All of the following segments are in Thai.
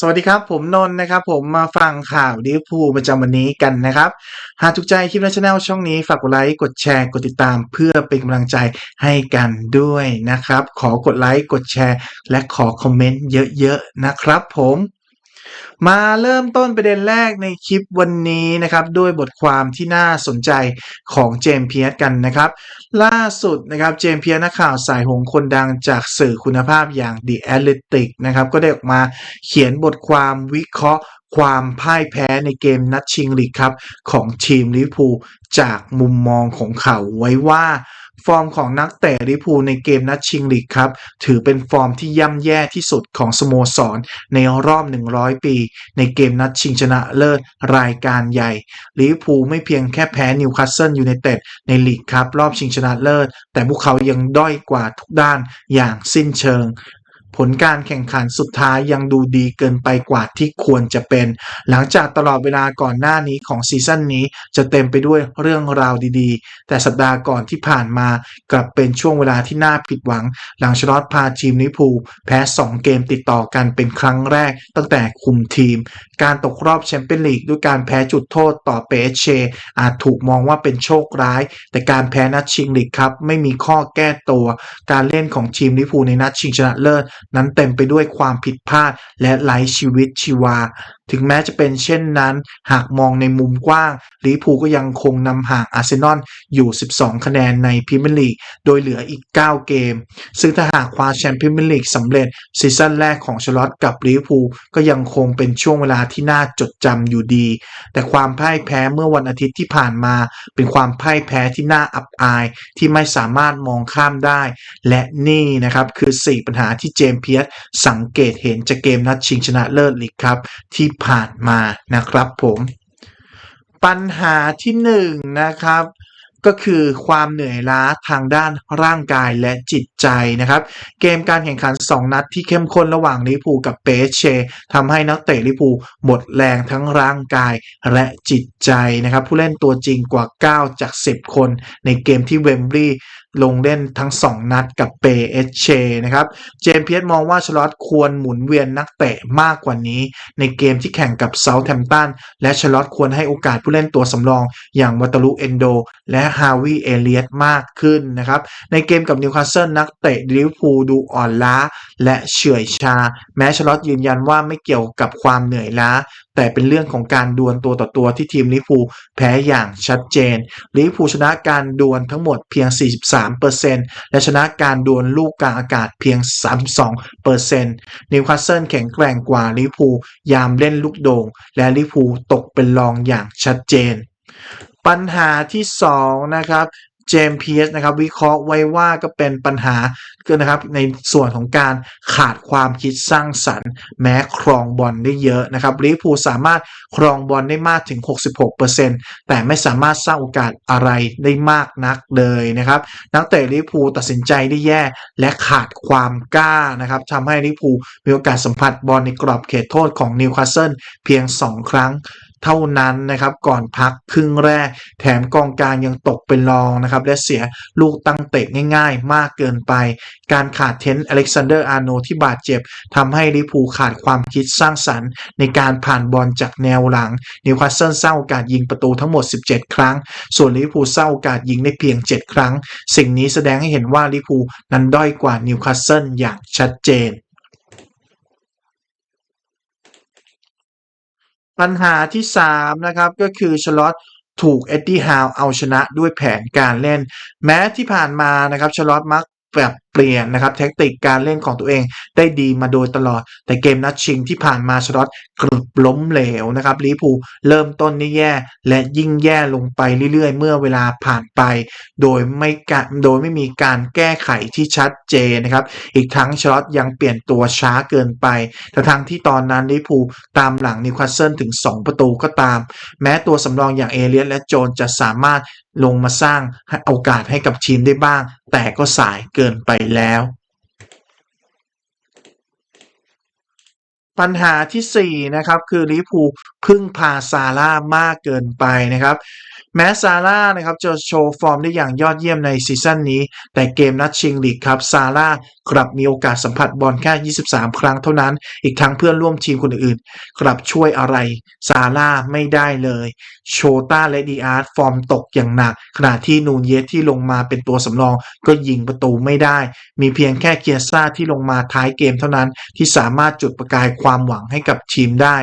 สวัสดีครับ ผมนนท์นะครับ ผมมาฟังข่าวลิเวอร์พูลประจำวันนี้กันนะครับ หากถูกใจคลิปในช anel ช่องนี้ฝากกดไลค์กดแชร์กดติดตามเพื่อเป็นกำลังใจให้กันด้วยนะครับ ขอกดไลค์กดแชร์ และขอคอมเมนต์เยอะๆนะครับผม มาเริ่มต้นประเด็นแรกในคลิปวันนี้นะครับด้วยบทความที่น่าสนใจของเจมเพียสกันนะครับ ล่าสุดนะครับเจมเพียสนักข่าวสายหงคนดังจากสื่อคุณภาพอย่าง The Athletic นะครับก็ได้ออกมาเขียนบทความวิเคราะห์ความพ่ายแพ้ในเกมนัดชิงลีกครับของทีมลิเวอร์พูลจากมุมมองของเขาไว้ว่า ฟอร์มของนักเตะลิพูในเกมนัดชิงลีกครับ ถือเป็นฟอร์มที่ย่ำแย่ที่สุดของสโมสร ในรอบ 100 ปี ในเกมนัดชิงชนะเลิศรายการใหญ่ลิพูไม่เพียงแค่แพ้นิวคาสเซิลยูไนเต็ดในลีกครับ รอบชิงชนะเลิศ แต่พวกเขายังด้อยกว่าทุกด้านอย่างสิ้นเชิง ผลการแข่งขันสุดท้ายยังดูดีเกินไปกว่าที่ควรจะเป็น หลังจากตลอดเวลาก่อนหน้านี้ของซีซั่นนี้จะเต็มไปด้วยเรื่องราวดีๆ แต่สัปดาห์ก่อนที่ผ่านมากลับเป็นช่วงเวลาที่น่าผิดหวัง หลังชลอตพาทีมลิพูแพ้ 2 เกมติดต่อกันเป็นครั้งแรกตั้งแต่คุมทีม การตกรอบแชมเปี้ยนลีกด้วยการแพ้จุดโทษต่อเปเชอาจถูกมองว่าเป็นโชคร้าย แต่การแพ้นัดชิงลีกครับไม่มีข้อแก้ตัว การเล่นของทีมลิพูในนัดชิงชนะเลิศนั้นเต็มไปด้วยความผิดพลาดและไร้ชีวิตชีวา ถึงแม้จะเป็นเช่นนั้น หากมองในมุมกว้างลิเวอร์พูลก็ยังคงนำห่างอาร์เซนอลอยู่ 12 คะแนนในพรีเมียร์ลีก โดยเหลืออีก 9 เกม ซึ่งถ้าหากคว้าแชมป์พรีเมียร์ลีกสำเร็จซีซั่นแรกของชลอตกับลิเวอร์พูลก็ยังคงเป็นช่วงเวลาที่น่าจดจำอยู่ดี แต่ความพ่ายแพ้เมื่อวันอาทิตย์ที่ผ่านมา เป็นความพ่ายแพ้ที่น่าอับอายที่ไม่สามารถมองข้ามได้ และนี่นะครับคือ 4 ปัญหาที่เจมส์เพียสสังเกตเห็นจากเกมนัดชิงชนะเลิศลีกครับที่ผ่านมานะครับผม ปัญหาที่หนึ่งนะครับก็คือความเหนื่อยล้าทางด้านร่างกายและจิตใจนะครับ เกมการแข่งขัน 2 นัดที่เข้มข้นระหว่างลิเวอร์พูกับเปเชทำให้นักเตะลิเวอร์พูหมดแรงทั้งร่างกายและจิตใจนะครับ ผู้เล่นตัวจริงกว่า 9 จาก 10 คนในเกมที่เวมบลีย์ลงเล่นทั้ง 2 นัดกับเปเอเชนะครับ เจมเพียสมองว่าชลอตควรหมุนเวียนนักเตะมากกว่านี้ ในเกมที่แข่งกับเซาท์แฮมป์ตันและชลอตควรให้โอกาสผู้เล่นตัวสำรอง อย่างวัตลุเอนโด และฮาวิเอเลียตมากขึ้นนะครับ ในเกมกับนิวคาสเซิลนักเตะลิเวอร์พูลดูอ่อนล้า และเฉื่อยชา แม้ชลอตยืนยันว่าไม่เกี่ยวกับความเหนื่อยล้าแต่เป็นเรื่องของการดวลตัวต่อตัวที่ทีมลิเวอร์พูลแพ้อย่างชัดเจนลิเวอร์พูลชนะการดวลทั้งหมดเพียง 43และชนะการดวลลูกกลางอากาศเพียง 32%นิวคาสเซิลแข็งแกร่งกว่าลิเวอร์พูลยามเล่นลูกโด่ง และลิเวอร์พูลตกเป็นรองอย่างชัดเจนปัญหาที่ 2 นะครับ เจมส์เพียสนะครับวิเคราะห์ไว้ว่าก็เป็นปัญหาคือนะครับในส่วนของการขาดความคิดสร้างสรรค์ แม้ครองบอลได้เยอะนะครับลิเวอร์พูลสามารถครองบอลได้มากถึง 66%แต่ไม่สามารถสร้างโอกาสอะไรได้มากนักเลยนะครับนักเตะลิเวอร์พูลตัดสินใจได้แย่และขาดความกล้านะครับทำให้ลิเวอร์พูลมีโอกาสสัมผัสบอลในกรอบเขตโทษของนิวคาสเซิลเพียง 2 ครั้ง เท่านั้นนะครับ ก่อนพักครึ่งแรก แถมกองกลางยังตกเป็นรองนะครับ และเสียลูกตั้งเตะง่ายๆ มากเกินไป การขาดเทนต์อเล็กซานเดอร์อาร์โนที่บาดเจ็บทำให้ลิเวอร์พูขาดความคิดสร้างสรรค์ในการผ่านบอลจากแนวหลังนิวคาสเซิลสร้างโอกาสยิงประตูทั้งหมด 17 ครั้ง ส่วนลิเวอร์พูสร้างโอกาสยิงได้เพียง 7 ครั้ง สิ่งนี้แสดงให้เห็นว่าลิเวอร์พูนั้นด้อยกว่านิวคาสเซิลอย่างชัดเจน ปัญหาที่ 3 นะครับก็คือชลอตถูกเอ็ดดี้ฮาวเอาชนะด้วยแผนการเล่น แม้ที่ผ่านมานะครับชลอตมักแบบ ลี่ยนนะครับแท็กติกการเล่นของตัวเองได้ดีมาโดยตลอด แต่เกมนัดชิงที่ผ่านมาชลอตกรึบล้มเหลวนะครับลิพูเริ่มต้นนี่แย่และยิ่งแย่ลงไปเรื่อยๆ เมื่อเวลาผ่านไป โดยไม่กะโดยไม่มีการแก้ไขที่ชัดเจนนะครับ อีกทั้งชลอตยังเปลี่ยนตัวช้าเกินไปแต่ทั้งที่ตอนนั้นลิพูตามหลังนิวคาสเซิลถึง 2 ประตูก็ตาม แม้ตัวสำรองอย่างเอเลียสและโจนจะสามารถลงมาสร้างโอกาสให้กับทีมได้บ้าง แต่ก็สายเกินไปแล้ว ปัญหาที่ 4 นะครับ คือลิพูพึ่งพาซาร่ามากเกินไปนะครับ แม้ซาร่านะครับจะโชว์ฟอร์มได้อย่างยอดเยี่ยมในซีซั่นนี้ แต่เกมนัดชิงลีกครับซาร่ากลับมีโอกาสสัมผัสบอลแค่ 23 ครั้งเท่านั้น อีกทั้งเพื่อนร่วมทีมคนอื่นๆ กลับช่วยอะไรซาร่าไม่ได้เลย โชต้าและดีอาร์ตฟอร์มตกอย่างหนัก ขณะที่นูนเยสที่ลงมาเป็นตัวสำรองก็ยิงประตูไม่ได้ มีเพียงแค่เคียซ่าที่ลงมาท้ายเกมเท่านั้นที่สามารถจุดประกายความหวังให้กับทีมได้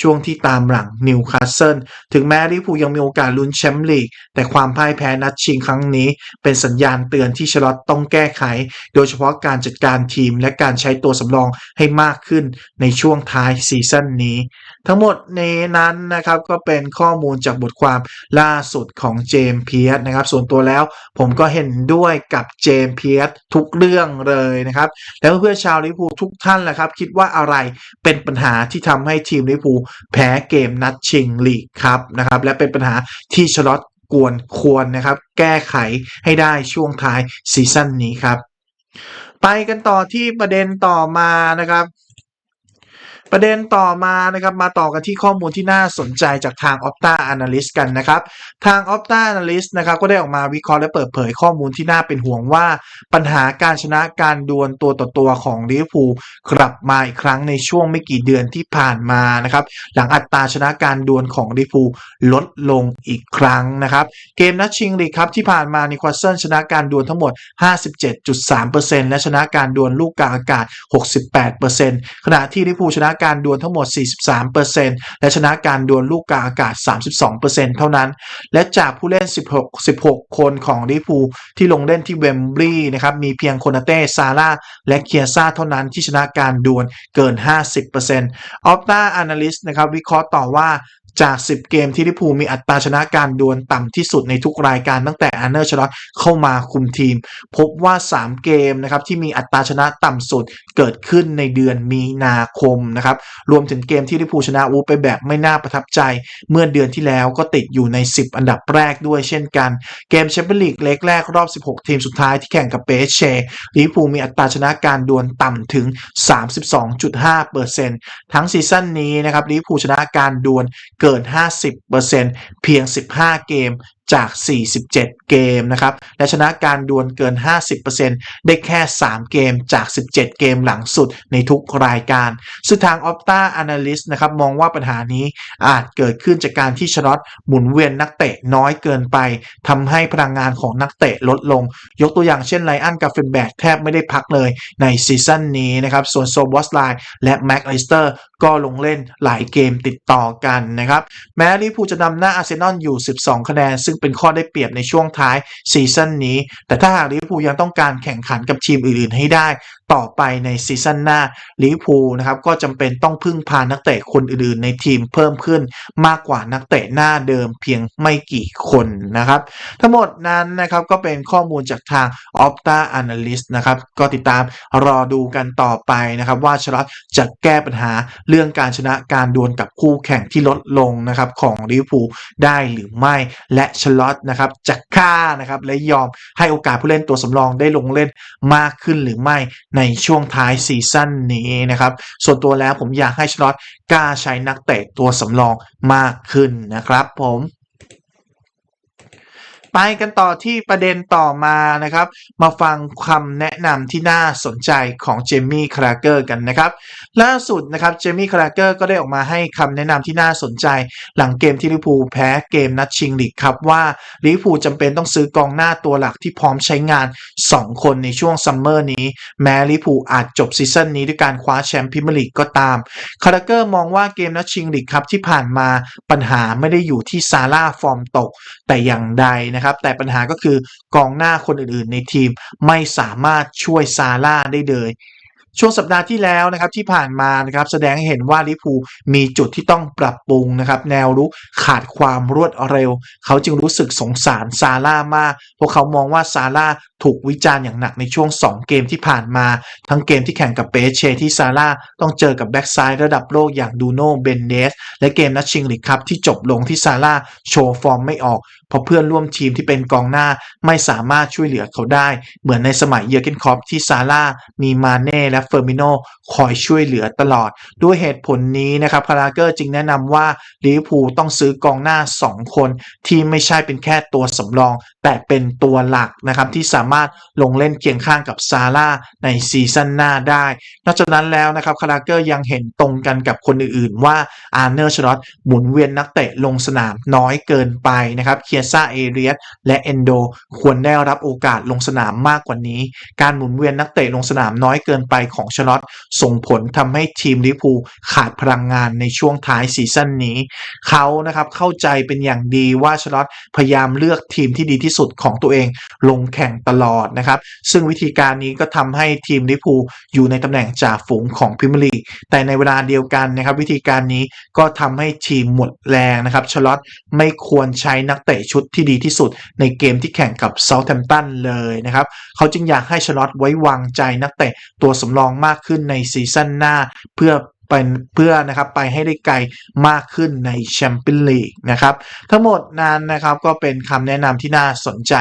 ช่วงที่ตามหลังนิวคาสเซิลถึงแม้ลิเวอร์พูลยังมีโอกาสลุ้นแชมป์ลีก แต่ความพ่ายแพ้นัดชิงครั้งนี้ เป็นสัญญาณเตือนที่ชลอตต้องแก้ไข โดยเฉพาะการจัดการทีมและการใช้ตัวสำรองให้มากขึ้นในช่วงท้ายซีซั่นนี้ ทั้งหมดในนั้นนะครับก็เป็นข้อมูลจากบทความล่าสุดของเจมส์เพียสนะครับส่วนตัวแล้วผมก็เห็นด้วยกับเจมส์เพียสทุกเรื่องเลยนะครับแล้วเพื่อนๆชาวลิเวอร์พูทุกท่านแหละครับ คิดว่าอะไรเป็นปัญหาที่ทำให้ทีมลิเวอร์พูแพ้เกมนัดชิงลีกครับนะครับและเป็นปัญหาที่ชลอตกวนควรนะครับ แก้ไขให้ได้ช่วงท้ายซีซั่นนี้ครับ ไปกันต่อที่ประเด็นต่อมานะครับ ประเด็นต่อมานะครับมาต่อกันที่ข้อมูลที่น่าสนใจจากทาง Opta Analyst กันนะครับ ทาง Opta Analyst นะครับก็ได้ออกมาวิเคราะห์และเปิดเผยข้อมูลที่น่าเป็นห่วงว่าปัญหาการชนะการดวลตัวต่อตัวของลิเวอร์พูลกลับมาอีกครั้งในช่วงไม่กี่เดือนที่ผ่านมานะครับหลังอัตราชนะการดวลของลิเวอร์พูลลดลงอีกครั้งนะครับเกมนัดชิงลีกครับที่ผ่านมานิควาเซิลชนะการดวลทั้งหมด 57.3%และชนะการดวลลูกกลางอากาศ 68%ขณะที่ลิเวอร์พูลชนะการดวลทั้งหมด 43%และชนะการดวลลูกกลางอากาศ 32%เท่านั้น และจากผู้เล่น 16 16 คนของลิฟูที่ลงเล่นที่เวมบลีย์นะครับมีเพียงโคนาเต้ซาร่าและเคียซ่าเท่านั้นที่ชนะการดวลเกิน 50% Opta Analyst นะครับวิเคราะห์ต่อว่า จาก 10 เกมที่ลิพูมีอัตราชนะการดวลต่ำที่สุดในทุกรายการตั้งแต่อาร์เนอร์ชลอตเข้ามาคุมทีม พบว่า 3 เกมนะครับที่มีอัตราชนะต่ำสุดเกิดขึ้นในเดือนมีนาคมนะครับรวมถึงเกมที่ลิพูชนะวูไปแบบไม่น่าประทับใจ เมื่อเดือนที่แล้วก็ติดอยู่ใน 10 อันดับแรกด้วยเช่นกัน เกมแชมเปี้ยนลีกเล็กแรกรอบ 16 ทีมสุดท้ายที่แข่งกับเปเชลิพูมีอัตราชนะการดวลต่ำถึง 32.5%ทั้งซีซั่นนี้นะครับลิพูชนะการดวลเกิน 50%เพียง 15 เกม จาก 47 เกมนะครับ และชนะการดวลเกิน 50%ได้แค่ 3 เกมจาก 17 เกมหลังสุดในทุกรายการ ซึ่งทาง Opta Analyst นะครับมองว่าปัญหานี้อาจเกิดขึ้นจากการที่ชลอตหมุนเวียนนักเตะน้อยเกินไปทำให้พลังงานของนักเตะลดลง ยกตัวอย่างเช่นไลอันกาเฟนแบกแทบไม่ได้พักเลยในซีซั่นนี้นะครับ ส่วนโซบอสไลและแม็กไลสเตอร์ก็ลงเล่นหลายเกมติดต่อกันนะครับ แม้ลิพูจะนำหน้าอาร์เซนอลอยู่ 12 คะแนน ซึ่งเป็นข้อได้เปรียบในช่วงท้ายซีซั่นนี้ แต่ถ้าหากลิเวอร์พูลยังต้องการแข่งขันกับทีมอื่นๆให้ได้ ต่อไปในซีซั่นหน้าลิเวอร์พูลนะครับก็จำเป็นต้องพึ่งพานักเตะคนอื่นๆ ในทีมเพิ่มขึ้นมากกว่านักเตะหน้าเดิมเพียงไม่กี่คนนะครับ ทั้งหมดนั้นนะครับก็เป็นข้อมูลจากทาง Opta Analyst นะครับก็ติดตามรอดูกันต่อไปนะครับ ว่าชลอตจะแก้ปัญหาเรื่องการชนะการดวลกับคู่แข่งที่ลดลงนะครับของลิเวอร์พูลได้หรือไม่และชชลอตนะครับจะฆ่านะครับและยอมให้โอกาสผู้เล่นตัวสำรองได้ลงเล่นมากขึ้นหรือไม่ในช่วงท้ายซีซั่นนี้นะครับส่วนตัวแล้วผมอยากให้ชลอตกล้าใช้นักเตะตัวสำรองมากขึ้นนะครับผม ไปกันต่อที่ประเด็นต่อมานะครับ มาฟังคำแนะนำที่น่าสนใจของเจมี่คราเกอร์กันนะครับ ล่าสุดนะครับเจมี่คราเกอร์ก็ได้ออกมาให้คำแนะนำที่น่าสนใจ หลังเกมที่ลิพูแพ้เกมนัดชิงลีกครับว่าลิพูจำเป็นต้องซื้อกองหน้าตัวหลักที่พร้อมใช้งาน 2 คนในช่วงซัมเมอร์นี้ แม้ลิพูอาจจบซีซั่นนี้ด้วยการคว้าแชมป์พรีเมียร์ลีกก็ตามคาราเกอร์มองว่าเกมนัดชิงลีกครับที่ผ่านมาปัญหาไม่ได้อยู่ที่ซาร่าฟอร์มตกแต่อย่างใดนะครับแต่ปัญหาก็คือกองหน้าคนอื่นๆ ในทีมไม่สามารถช่วยซาร่าได้เลยช่วงสัปดาห์ที่แล้วนะครับที่ผ่านมานะครับแสดงให้เห็นว่าลิพูมีจุดที่ต้องปรับปรุงนะครับแนวรุกขาดความรวดเร็ว เขาจึงรู้สึกสงสารซาร่ามาก เพราะเขามองว่าซาร่า ถูกวิจารณ์อย่างหนักในช่วง 2 เกมที่ผ่านมา ทั้งเกมที่แข่งกับเปเชที่ซาร่าต้องเจอกับแบ็กซ้ายระดับโลกอย่างดูโนเบนเนสและเกมนัดชิงลีกครับที่จบลงที่ซาร่าโชว์ฟอร์มไม่ออก เพราะเพื่อนร่วมทีมที่เป็นกองหน้าไม่สามารถช่วยเหลือเขาได้ เหมือนในสมัยเยอร์เกนคอปที่ซาร่ามีมาเน่และเฟอร์มิโนคอยช่วยเหลือตลอด ด้วยเหตุผลนี้นะครับคาราเกอร์จึงแนะนำว่าลิเวอร์พูลต้องซื้อกองหน้า 2 คนที่ไม่ใช่เป็นแค่ตัวสำรอง แต่เป็นตัวหลักนะครับที่สามารถลงเล่นเคียงข้างกับซาร่าในซีซั่นหน้าได้ นอกจากนั้นแล้วนะครับคาราเกอร์ยังเห็นตรงกันกับคนอื่นๆ ว่าอาร์เนอร์ชลอตหมุนเวียนนักเตะลงสนามน้อยเกินไปนะครับเคียซ่าเอเรียสและเอนโดควรได้รับโอกาสลงสนามมากกว่านี้ การหมุนเวียนนักเตะลงสนามน้อยเกินไปของชลอตส่งผลทำให้ทีมลิพูขาดพลังงานในช่วงท้ายซีซั่นนี้ เขานะครับเข้าใจเป็นอย่างดีว่าชลอตพยายามเลือกทีมที่ดีที่สุดของตัวเองลงแข่งตลอดนะครับ ซึ่งวิธีการนี้ก็ทำให้ทีมลิพูอยู่ในตำแหน่งจ่าฝูงของพรีเมียร์ลีแต่ในเวลาเดียวกันนะครับ วิธีการนี้ก็ทำให้ทีมหมดแรงนะครับชลอตไม่ควรใช้นักเตะชุดที่ดีที่สุด ในเกมที่แข่งกับเซาท์แฮมป์ตันเลยนะครับเขาจึงอยากให้ชลอตไว้วางใจนักเตะตัวสำรองมากขึ้นในซีซั่นหน้า เพื่อ เป็นเพื่อนะครับไปให้ได้ไกลมากขึ้นในแชมเปี้ยนลีกนะครับทั้งหมดนั้นนะครับก็เป็นคำแนะนำที่น่าสนใจ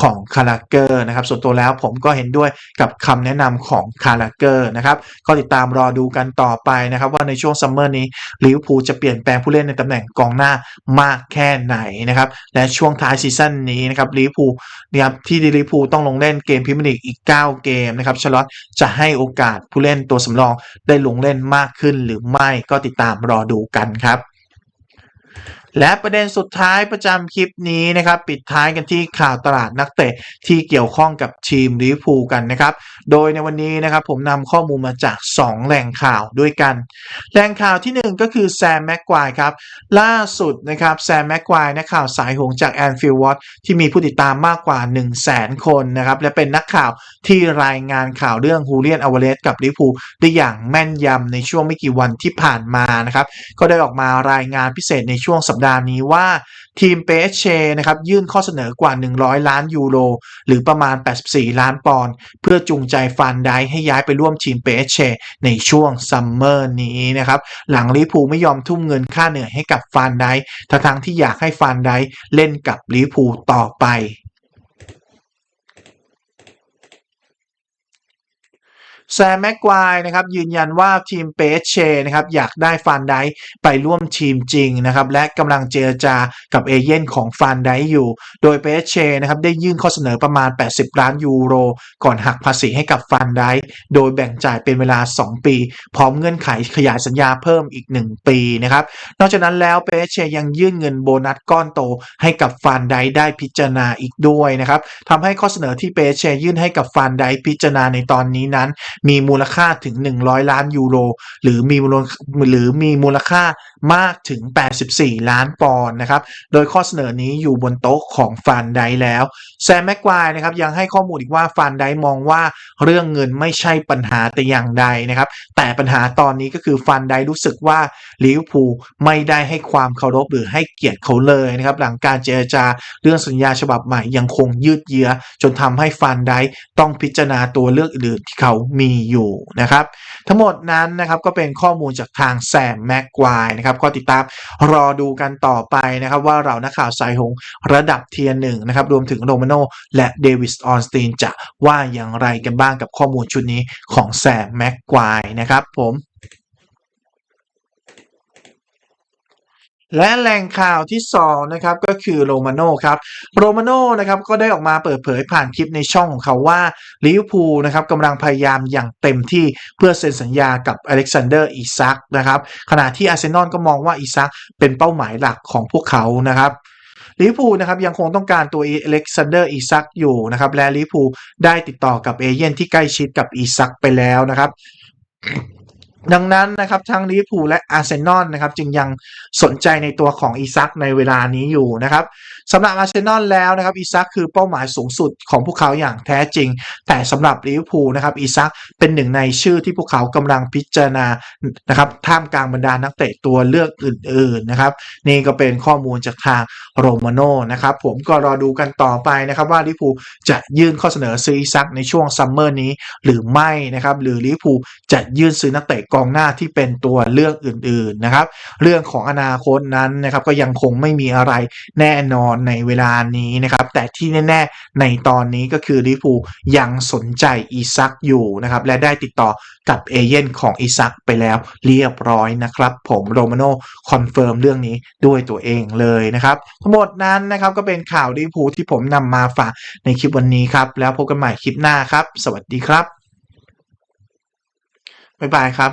ของคาราเกอร์นะครับส่วนตัวแล้วผมก็เห็นด้วยกับคำแนะนำของคาราเกอร์นะครับก็ติดตามรอดูกันต่อไปนะครับว่าในช่วงซัมเมอร์นี้ลิเวอร์พูลจะเปลี่ยนแปลงผู้เล่นในตำแหน่งกองหน้ามากแค่ไหนนะครับและช่วงท้ายซีซั่นนี้นะครับลิเวอร์พูลนะครับที่ลิเวอร์พูลต้องลงเล่นเกมพรีเมียร์ลีกอีก 9 เกมนะครับชลอตจะให้โอกาสผู้เล่นตัวสำรองได้ลงเล่นมากขึ้นหรือไม่ก็ติดตามรอดูกันครับและประเด็นสุดท้ายประจำคลิปนี้นะครับ ปิดท้ายกันที่ข่าวตลาดนักเตะที่เกี่ยวข้องกับทีมลิเวอร์พูลกันนะครับ โดยในวันนี้นะครับผมนำข้อมูลมาจาก 2 แหล่งข่าวด้วยกัน แหล่งข่าวทีหนึ่1 ก็คือแซมแม็กควายครับ ล่าสุดนะครับแซมแม็กควายนักข่าวสายหงจากแอนฟิลวอตที่มีผู้ติดตามมากกว่า 1 0 0 0 0แสนคนนะครับและเป็นนักข่าวที่รายงานข่าวเรื่องฮูเลียนอเวเลสกับลิพูได้อย่างแม่นยำในช่วงไม่กี่วันที่ผ่านมานะครับก็ได้ออกมารายงานพิเศษในช่วงสัปดาห์นี้ว่าทีมเปเชนะครับยื่นข้อเสนอกว่า 100 ล้านยูโรหรือประมาณ 84 ล้านปอนด์เพื่อจูงใจฟันได้ให้ย้ายไปร่วมทีมเปเชในช่วงซัมเมอร์นี้นะครับ หลังลิพูไม่ยอมทุ่มเงินค่าเหนื่อยให้กับฟานได้ทั้งที่อยากให้ฟานได้เล่นกับลิพูต่อไป แซมแม็กควายนะครับยืนยันว่าทีมเปเชนะครับอยากได้ฟานไดไปร่วมทีมจริงนะครับและกำลังเจรจากับเอเย่นของฟานไดอยู่ โดยเปเชนะครับได้ยื่นข้อเสนอประมาณ 80 ล้านยูโร ก่อนหักภาษีให้กับฟานไดโดยแบ่งจ่ายเป็นเวลา 2 ปี พร้อมเงื่อนไขขยายสัญญาเพิ่มอีก 1 ปีนะครับนอกจากนั้นแล้วเปเชยังยื่นเงินโบนัสก้อนโตให้กับฟานไดได้พิจารณาอีกด้วยนะครับทำให้ข้อเสนอที่เปเชยื่นให้กับฟานไดพิจารณาในตอนนี้นั้นมีมูลค่าถึง 100 ล้านยูโรหรือมีมูลหรือมีมูลค่ามากถึง 84 ล้านปอนด์นะครับโดยข้อเสนอนี้อยู่บนโต๊ะของฟานไดแล้วแซมแม็กควายนะครับยังให้ข้อมูลอีกว่าฟานไดมองว่าเรื่องเงินไม่ใช่ปัญหาแต่อย่างใดนะครับแต่ปัญหาตอนนี้ก็คือฟานไดรู้สึกว่าลิเวอร์พูลไม่ได้ให้ความเคารพหรือให้เกียรติเขาเลยนะครับหลังการเจรจาเรื่องสัญญาฉบับใหม่ยังคงยืดเยื้อ จนทำให้ฟานไดต้องพิจารณาตัวเลือกอื่นที่เขามีอยู่นะครับ ทั้งหมดนั้นนะครับก็เป็นข้อมูลจากทางแซมแม็กควายนะครับก็ติดตามรอดูกันต่อไปนะครับ ว่าเรานักข่าวสายหงระดับเทียร์หนึ่งนะครับรวมถึงโรมาโนและเดวิสออนสตีนจะว่าอย่างไรกันบ้างกับข้อมูลชุดนี้ของแซมแม็กควายนะครับผม และแหล่งข่าวที่2นะครับก็คือโรมาโน่ครับโรมาโน่นะครับก็ได้ออกมาเปิดเผยผ่านคลิปในช่องของเขาว่าลิเวอร์พูลนะครับกำลังพยายามอย่างเต็มที่เพื่อเซ็นสัญญากับอเล็กซานเดอร์อีซักนะครับขณะที่อาร์เซนอลก็มองว่าอีซักเป็นเป้าหมายหลักของพวกเขานะครับลิเวอร์พูลนะครับยังคงต้องการตัวอเล็กซานเดอร์อีซักอยู่นะครับและลิเวอร์พูลได้ติดต่อกับเอเย่นที่ใกล้ชิดกับอีซักไปแล้วนะครับ ดังนั้นนะครับทั้งลิเวอร์พูลและอาร์เซนอลนะครับจึงยังสนใจในตัวของอีซักในเวลานี้อยู่นะครับสำหรับอาร์เซนอลแล้วนะครับอีซักคือเป้าหมายสูงสุดของพวกเขาอย่างแท้จริง แต่สำหรับลิเวอร์พูลนะครับอีซักเป็นหนึ่งในชื่อที่พวกเขากำลังพิจารณานะครับท่ามกลางบรรดานักเตะตัวเลือกอื่นๆนะครับนี่ก็เป็นข้อมูลจากทางโรมาโน่นะครับผมก็รอดูกันต่อไปนะครับว่าลิเวอร์พูลจะยื่นข้อเสนอซื้ออีซักในช่วงซัมเมอร์นี้หรือไม่นะครับหรือลิเวอร์พูลจะยื่นซื้อนักเตะกองหน้าที่เป็นตัวเลือกอื่นๆนะครับ เรื่องของอนาคตนั้นนะครับก็ยังคงไม่มีอะไรแน่นอนในเวลานี้นะครับ แต่ที่แน่ๆในตอนนี้ก็คือลิเวอร์พูยังสนใจอีซักอยู่นะครับ และได้ติดต่อกับเอเย่นของอีซักไปแล้วเรียบร้อยนะครับ ผมโรมาโน่คอนเฟิร์มเรื่องนี้ด้วยตัวเองเลยนะครับทั้งหมดนั้นนะครับก็เป็นข่าวลิเวอร์พูที่ผมนำมาฝากในคลิปวันนี้ครับ แล้วพบกันใหม่คลิปหน้าครับ สวัสดีครับ บ๊ายบายครับ